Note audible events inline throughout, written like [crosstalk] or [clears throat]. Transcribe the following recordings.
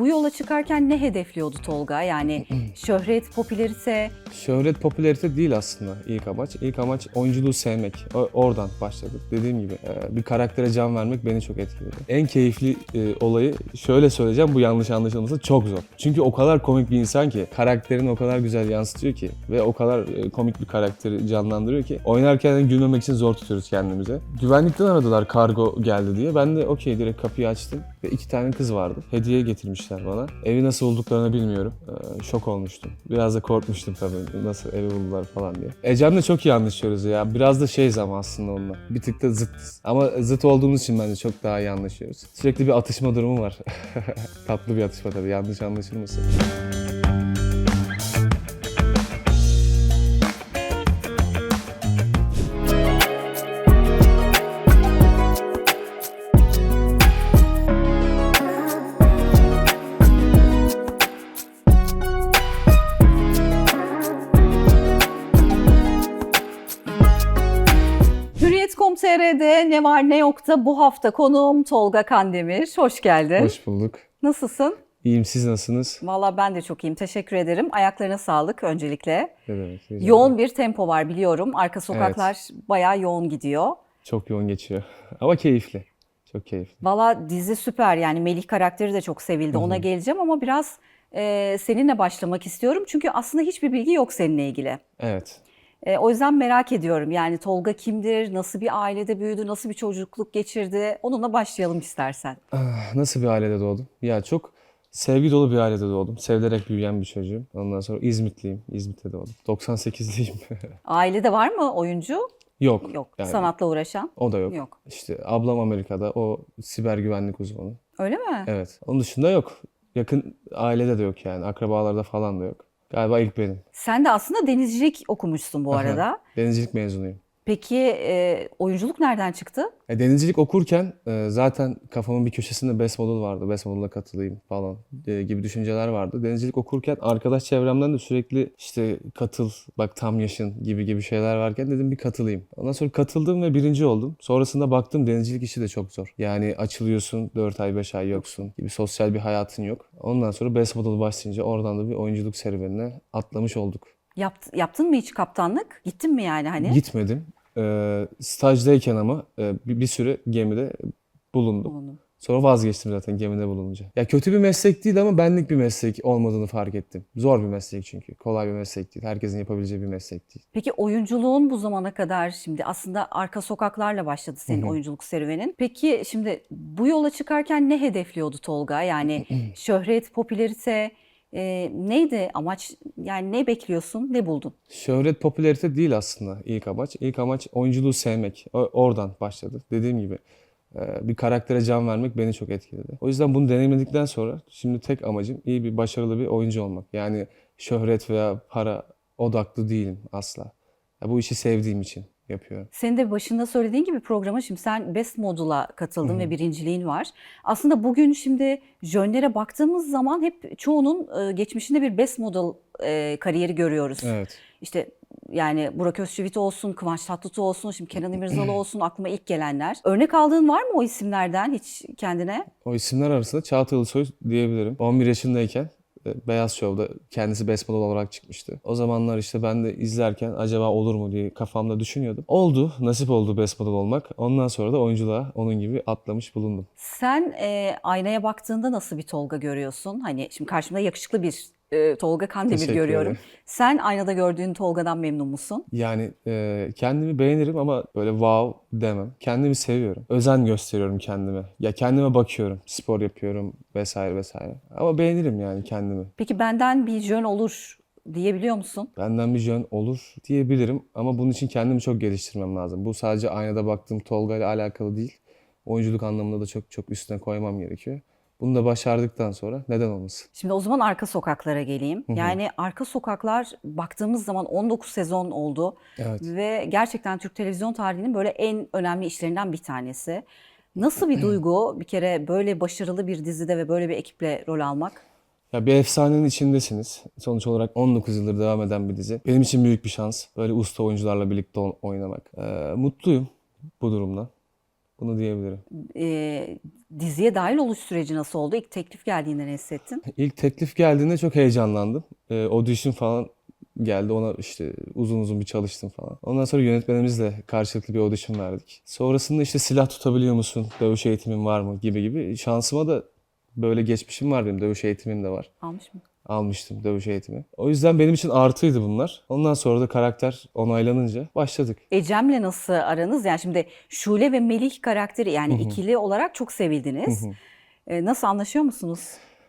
bu yola çıkarken ne hedefliyordu Tolga? Yani [clears throat] şöhret, popülerite, Şöhret, popülarite değil aslında ilk amaç. İlk amaç oyunculuğu sevmek. Oradan başladık. Dediğim gibi e, bir karaktere can vermek beni çok etkiledi. En keyifli e, olayı şöyle söyleyeceğim bu yanlış anlaşılması çok zor. Çünkü o kadar komik bir insan ki karakterini o kadar güzel yansıtıyor ki ve o kadar e, komik bir karakteri canlandırıyor ki oynarken gülmemek için zor tutuyoruz kendimize. Güvenlikten aradılar kargo geldi diye. Ben de okey direkt kapıyı açtım ve iki tane kız vardı. Hediye getirmişler bana. Evi nasıl bulduklarını bilmiyorum. Ee, şok olmuştum. Biraz da korkmuştum tabii nasıl evi buldular falan diye. Ecem'le çok iyi anlaşıyoruz ya. Biraz da şeyiz ama aslında onunla. Bir tık da zıttız. Ama zıt olduğumuz için bence çok daha iyi anlaşıyoruz. Sürekli bir atışma durumu var. [laughs] Tatlı bir atışma tabii yanlış anlaşılmasın. Hürriyet.com.tr'de ne var ne yok da bu hafta konuğum Tolga Kandemir. Hoş geldin. Hoş bulduk. Nasılsın? İyiyim siz nasılsınız? Valla ben de çok iyiyim. Teşekkür ederim. Ayaklarına sağlık öncelikle. Ne demek? Yoğun bir tempo var biliyorum. Arka sokaklar bayağı yoğun gidiyor. Çok yoğun geçiyor. [laughs] Ama keyifli. Çok keyifli. Valla dizi süper yani Melih karakteri de çok sevildi. Ona geleceğim ama biraz e, seninle başlamak istiyorum. Çünkü aslında hiçbir bilgi yok seninle ilgili. Evet. E, o yüzden merak ediyorum. Yani Tolga kimdir? Nasıl bir ailede büyüdü? Nasıl bir çocukluk geçirdi? Onunla başlayalım istersen. Ah, Nasıl bir ailede doğdum? Ya çok sevgi dolu bir ailede doğdum. Sevilerek büyüyen bir çocuğum. Ondan sonra İzmitliyim. İzmit'te doğdum. 98'liyim. [laughs] Ailede var mı oyuncu? yok. Yok. Yani Sanatla uğraşan? O da yok. Yok. İşte ablam Amerika'da. O siber güvenlik uzmanı. Öyle mi? Evet. Onun dışında yok. Yakın ailede de yok yani. Akrabalarda falan da yok. Galiba ilk benim. Sen de aslında denizcilik okumuşsun bu arada. Denizcilik mezunuyum. Peki e, oyunculuk nereden çıktı? E, denizcilik okurken e, zaten kafamın bir köşesinde best model vardı. Best model'a katılayım falan e, gibi düşünceler vardı. Denizcilik okurken arkadaş çevremden de sürekli işte katıl, bak tam yaşın gibi gibi şeyler varken dedim bir katılayım. Ondan sonra katıldım ve birinci oldum. Sonrasında baktım denizcilik işi de çok zor. Yani açılıyorsun 4 ay 5 ay yoksun gibi sosyal bir hayatın yok. Ondan sonra best model başlayınca oradan da bir oyunculuk serüvenine atlamış olduk. Yapt, yaptın mı hiç kaptanlık? Gittin mi yani hani? Gitmedim. E, stajdayken ama e, bir, bir süre gemide bulundum. Bulundum. Sonra vazgeçtim zaten gemide bulununca. Ya kötü bir meslek değil ama benlik bir meslek olmadığını fark ettim. Zor bir meslek çünkü. Kolay bir meslek değil. Herkesin yapabileceği bir meslek değil. Peki oyunculuğun bu zamana kadar şimdi aslında arka sokaklarla başladı senin oyunculuk serüvenin. Peki şimdi bu yola çıkarken ne hedefliyordu Tolga? Yani [clears throat] şöhret, popülerite e, neydi amaç? Yani ne bekliyorsun, ne buldun? Şöhret, popülarite değil aslında ilk amaç. İlk amaç oyunculuğu sevmek. O- oradan başladı. Dediğim gibi bir karaktere can vermek beni çok etkiledi. O yüzden bunu deneyimledikten sonra şimdi tek amacım iyi bir başarılı bir oyuncu olmak. Yani şöhret veya para odaklı değilim asla. Ya bu işi sevdiğim için yapıyorum. Senin de başında söylediğin gibi programa şimdi sen Best Model'a katıldın ve birinciliğin var. Aslında bugün şimdi jönlere baktığımız zaman hep çoğunun e, geçmişinde bir Best Model e, kariyeri görüyoruz. Evet. İşte yani Burak Özçivit olsun, Kıvanç Tatlıtuğ olsun, şimdi Kenan [clears throat] İmirzalı olsun aklıma ilk gelenler. Örnek aldığın var mı o isimlerden hiç kendine? O isimler arasında Çağatay Ulusoy diyebilirim. 11 yaşındayken Beyaz Show'da kendisi best model olarak çıkmıştı. O zamanlar işte ben de izlerken acaba olur mu diye kafamda düşünüyordum. Oldu, nasip oldu best model olmak. Ondan sonra da oyunculuğa onun gibi atlamış bulundum. Sen e, aynaya baktığında nasıl bir Tolga görüyorsun? Hani şimdi karşımda yakışıklı bir e, Tolga Kandemir Teşekkür görüyorum. ederim. Sen aynada gördüğün Tolga'dan memnun musun? Yani e, kendimi beğenirim ama böyle wow demem. Kendimi seviyorum. Özen gösteriyorum kendime. Ya kendime bakıyorum. Spor yapıyorum vesaire vesaire. Ama beğenirim yani kendimi. Peki benden bir jön olur diyebiliyor musun? Benden bir jön olur diyebilirim ama bunun için kendimi çok geliştirmem lazım. Bu sadece aynada baktığım Tolga ile alakalı değil. Oyunculuk anlamında da çok çok üstüne koymam gerekiyor. Bunu da başardıktan sonra neden olmasın? Şimdi o zaman arka sokaklara geleyim. hı. Yani arka sokaklar baktığımız zaman 19 sezon oldu Evet. ve gerçekten Türk televizyon tarihinin böyle en önemli işlerinden bir tanesi. Nasıl bir duygu bir kere böyle başarılı bir dizide ve böyle bir ekiple rol almak? Ya bir efsanenin içindesiniz. Sonuç olarak 19 yıldır devam eden bir dizi. Benim için büyük bir şans. Böyle usta oyuncularla birlikte oynamak. Ee, mutluyum bu durumdan. Bunu diyebilirim. Ee, diziye dahil oluş süreci nasıl oldu? İlk teklif geldiğinde ne hissettin? [laughs] İlk teklif geldiğinde çok heyecanlandım. Ee, audition falan geldi. Ona işte uzun uzun bir çalıştım falan. Ondan sonra yönetmenimizle karşılıklı bir audition verdik. Sonrasında işte silah tutabiliyor musun? Dövüş eğitimin var mı? Gibi gibi. Şansıma da böyle geçmişim var benim. Dövüş eğitimim de var. Almış mı? Almıştım dövüş eğitimi. O yüzden benim için artıydı bunlar. Ondan sonra da karakter onaylanınca başladık. Ecem'le nasıl aranız? Yani şimdi Şule ve Melih karakteri yani ikili olarak çok sevildiniz. Ee, nasıl anlaşıyor musunuz?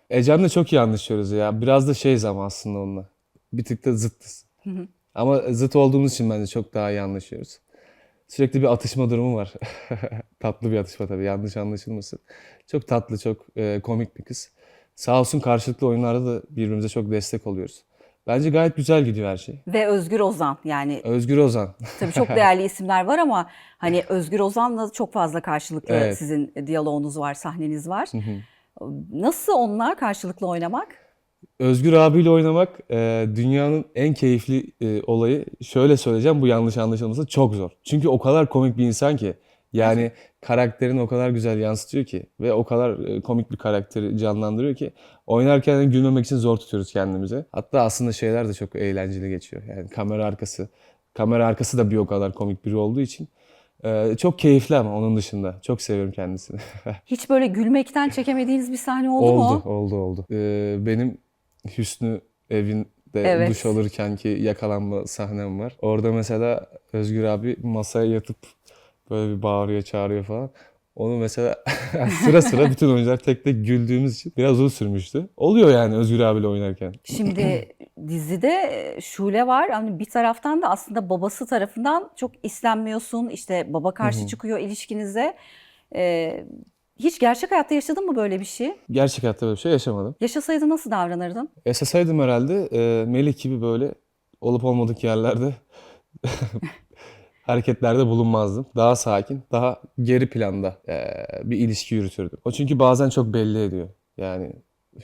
Ecem'le çok iyi anlaşıyoruz ya. Biraz da şeyiz ama aslında onunla. Bir tık da zıttız. Ama zıt olduğumuz için bence çok daha iyi anlaşıyoruz. Sürekli bir atışma durumu var. [laughs] Tatlı bir atışma tabii yanlış anlaşılmasın. Çok tatlı, çok e, komik bir kız. Sağ olsun karşılıklı oyunlarda da birbirimize çok destek oluyoruz. Bence gayet güzel gidiyor her şey. Ve Özgür Ozan yani Özgür Ozan. tabii çok değerli isimler var ama hani Özgür Ozan'la çok fazla karşılıklı Evet. sizin diyaloğunuz var, sahneniz var. Nasıl onunla karşılıklı oynamak? Özgür abiyle oynamak e, dünyanın en keyifli e, olayı. Şöyle söyleyeceğim bu yanlış anlaşılmasın çok zor. Çünkü o kadar komik bir insan ki. Yani karakterini o kadar güzel yansıtıyor ki ve o kadar e, komik bir karakteri canlandırıyor ki oynarken de gülmemek için zor tutuyoruz kendimizi. Hatta aslında şeyler de çok eğlenceli geçiyor. Yani kamera arkası, kamera arkası da bir o kadar komik biri olduğu için e, çok keyifli ama onun dışında çok seviyorum kendisini. [laughs] Hiç böyle gülmekten çekemediğiniz bir sahne oldu, Oldu, mu? oldu, oldu. Ee, benim Hüsnü evinde Evet. duş alırken ki yakalanma sahnem var. Orada mesela Özgür abi masaya yatıp böyle bir bağırıyor, çağırıyor falan. Onu mesela [laughs] sıra sıra bütün oyuncular tek tek güldüğümüz için biraz uzun sürmüştü. Oluyor yani Özgür abiyle oynarken. Şimdi [clears throat] dizide Şule var. Hani bir taraftan da aslında babası tarafından çok istenmiyorsun. İşte baba karşı çıkıyor ilişkinize. Ee, hiç gerçek hayatta yaşadın mı böyle bir şey? Gerçek hayatta böyle bir şey yaşamadım. Yaşasaydın nasıl davranırdın? Yaşasaydım herhalde e, Melih gibi böyle olup olmadık yerlerde [laughs] hareketlerde bulunmazdım. Daha sakin, daha geri planda bir ilişki yürütürdüm. O çünkü bazen çok belli ediyor. Yani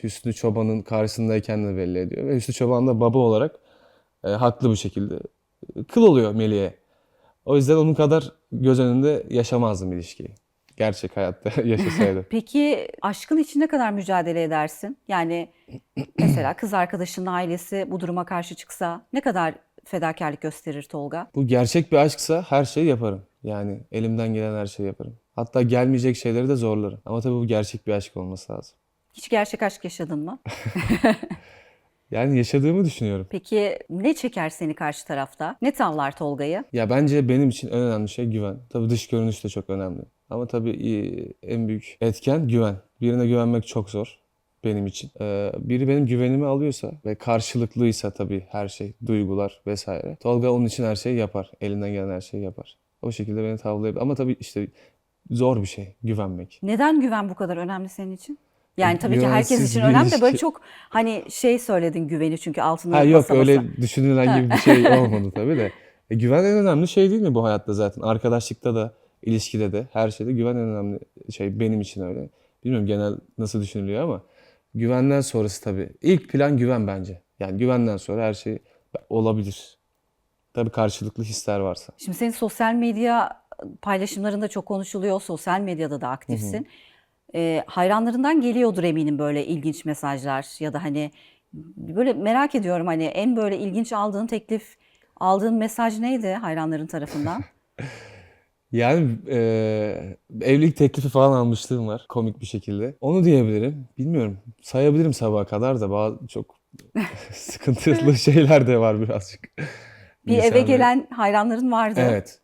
Hüsnü Çoban'ın karşısındayken de belli ediyor. Ve Hüsnü Çoban da baba olarak haklı bir şekilde kıl oluyor Melih'e. O yüzden onun kadar göz önünde yaşamazdım ilişkiyi. Gerçek hayatta [laughs] yaşasaydım. [laughs] Peki aşkın için ne kadar mücadele edersin? Yani mesela kız arkadaşının ailesi bu duruma karşı çıksa ne kadar fedakarlık gösterir Tolga? Bu gerçek bir aşksa her şeyi yaparım. Yani elimden gelen her şeyi yaparım. Hatta gelmeyecek şeyleri de zorlarım. Ama tabii bu gerçek bir aşk olması lazım. Hiç gerçek aşk yaşadın mı? [laughs] [laughs] Yani yaşadığımı düşünüyorum. Peki ne çeker seni karşı tarafta? Ne tavlar Tolga'yı? Ya bence benim için en önemli şey güven. Tabii dış görünüş de çok önemli. Ama tabii e, en büyük etken güven. Birine güvenmek çok zor benim için. Ee, biri benim güvenimi alıyorsa ve karşılıklıysa tabii her şey, duygular vesaire. Tolga onun için her şeyi yapar. Elinden gelen her şeyi yapar. O şekilde beni tavlayabilir. Ama tabii işte zor bir şey güvenmek. Neden güven bu kadar önemli senin için? Yani tabii ki herkes için önemli de böyle ilişki- çok hani şey söyledin güveni çünkü altını Ha yok basa basa. öyle düşünülen gibi bir şey olmadı [laughs] tabii de. E, güven en önemli şey değil mi bu hayatta zaten? Arkadaşlıkta da, ilişkide de, her şeyde güven en önemli şey benim için öyle. Bilmiyorum genel nasıl düşünülüyor ama güvenden sonrası tabii. İlk plan güven bence. Yani güvenden sonra her şey olabilir. Tabii karşılıklı hisler varsa. Şimdi senin sosyal medya paylaşımlarında çok konuşuluyor. Sosyal medyada da aktifsin. Ee, hayranlarından geliyordur eminim böyle ilginç mesajlar ya da hani böyle merak ediyorum hani en böyle ilginç aldığın teklif, aldığın mesaj neydi hayranların tarafından? [laughs] Yani eee, evlilik teklifi falan almışlığım var komik bir şekilde. Onu diyebilirim. Bilmiyorum. Sayabilirim sabaha kadar da bazı çok [laughs] sıkıntılı [laughs] şeyler de var birazcık. Bir eve gelen hayranların vardı. Evet.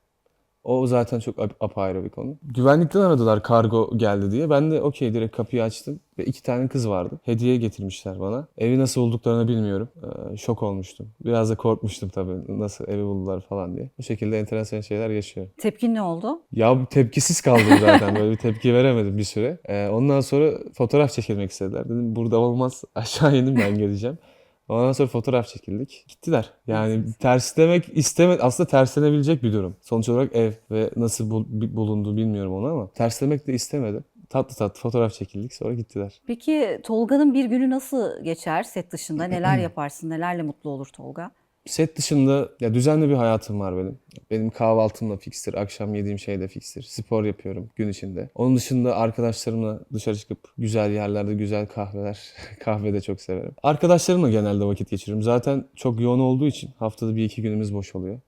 O zaten çok ap- apayrı bir konu. Güvenlikten aradılar kargo geldi diye. Ben de okey direkt kapıyı açtım. Ve iki tane kız vardı. Hediye getirmişler bana. Evi nasıl bulduklarını bilmiyorum. Ee, şok olmuştum. Biraz da korkmuştum tabii. Nasıl evi buldular falan diye. Bu şekilde enteresan şeyler yaşıyorum. Tepkin ne oldu? Ya tepkisiz kaldım zaten. Böyle bir tepki veremedim bir süre. Ee, ondan sonra fotoğraf çekilmek istediler. Dedim burada olmaz. [laughs] Aşağı indim ben geleceğim. Ondan sonra fotoğraf çekildik. Gittiler. Yani terslemek isteme aslında terslenebilecek bir durum. Sonuç olarak ev ve nasıl bul- bulundu bilmiyorum onu ama terslemek de istemedim. Tatlı tatlı fotoğraf çekildik sonra gittiler. Peki Tolga'nın bir günü nasıl geçer set dışında? [clears throat] Neler yaparsın? Nelerle mutlu olur Tolga? Set dışında ya düzenli bir hayatım var benim. Benim kahvaltım da fikstir, akşam yediğim şey de fikstir. Spor yapıyorum gün içinde. Onun dışında arkadaşlarımla dışarı çıkıp güzel yerlerde güzel kahveler, [laughs] kahve de çok severim. Arkadaşlarımla genelde vakit geçiriyorum. Zaten çok yoğun olduğu için haftada bir iki günümüz boş oluyor.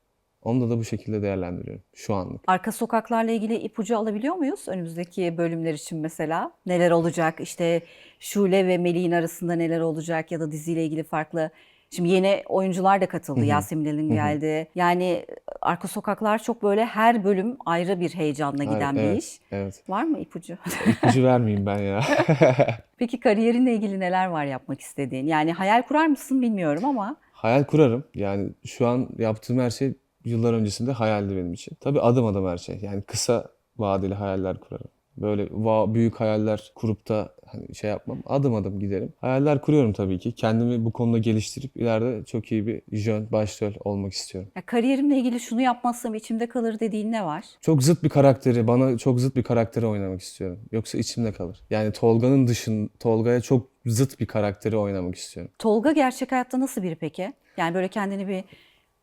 Onu da bu şekilde değerlendiriyorum şu anlık. Arka sokaklarla ilgili ipucu alabiliyor muyuz önümüzdeki bölümler için mesela? Neler olacak? İşte Şule ve Melih'in arasında neler olacak ya da diziyle ilgili farklı Şimdi yeni oyuncular da katıldı. Yasemin Elin geldi. Yani Arka Sokaklar çok böyle her bölüm ayrı bir heyecanla giden bir evet, iş. Evet. Var mı ipucu? [laughs] İpucu vermeyeyim ben ya. [laughs] Peki kariyerinle ilgili neler var yapmak istediğin? Yani hayal kurar mısın bilmiyorum ama Hayal kurarım. Yani şu an yaptığım her şey yıllar öncesinde hayaldi benim için. Tabii adım adım her şey. Yani kısa vadeli hayaller kurarım. Böyle va- büyük hayaller kurup da hani şey yapmam. Adım adım giderim. Hayaller kuruyorum tabii ki. Kendimi bu konuda geliştirip ileride çok iyi bir jön, başrol olmak istiyorum. ya kariyerimle ilgili şunu yapmazsam içimde kalır dediğin ne var? Çok zıt bir karakteri, bana çok zıt bir karakteri oynamak istiyorum. Yoksa içimde kalır. Yani Tolga'nın dışın, Tolga'ya çok zıt bir karakteri oynamak istiyorum. Tolga gerçek hayatta nasıl biri peki? Yani böyle kendini bir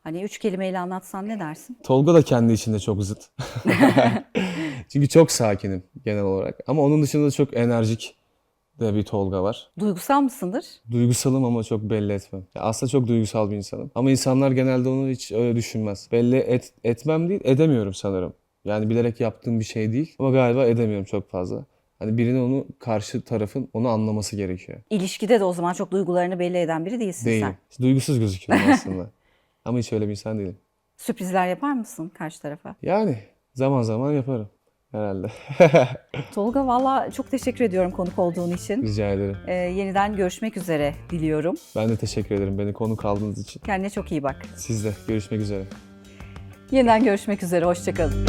hani üç kelimeyle anlatsan ne dersin? Tolga da kendi içinde çok zıt. [laughs] Çünkü çok sakinim genel olarak. Ama onun dışında da çok enerjik de bir Tolga var. Duygusal mısındır? Duygusalım ama çok belli etmem. Ya aslında çok duygusal bir insanım. Ama insanlar genelde onu hiç öyle düşünmez. Belli et, etmem değil, edemiyorum sanırım. Yani bilerek yaptığım bir şey değil. Ama galiba edemiyorum çok fazla. Hani birinin onu karşı tarafın onu anlaması gerekiyor. İlişkide de o zaman çok duygularını belli eden biri değilsin Değilim. sen. Duygusuz gözüküyorum aslında. [laughs] ama hiç öyle bir insan değilim. Sürprizler yapar mısın karşı tarafa? Yani zaman zaman yaparım herhalde. [laughs] Tolga valla çok teşekkür ediyorum konuk olduğun için. Rica ederim. Ee, yeniden görüşmek üzere diliyorum. Ben de teşekkür ederim beni konuk aldığınız için. Kendine çok iyi bak. Siz de görüşmek üzere. Yeniden görüşmek üzere. Hoşçakalın.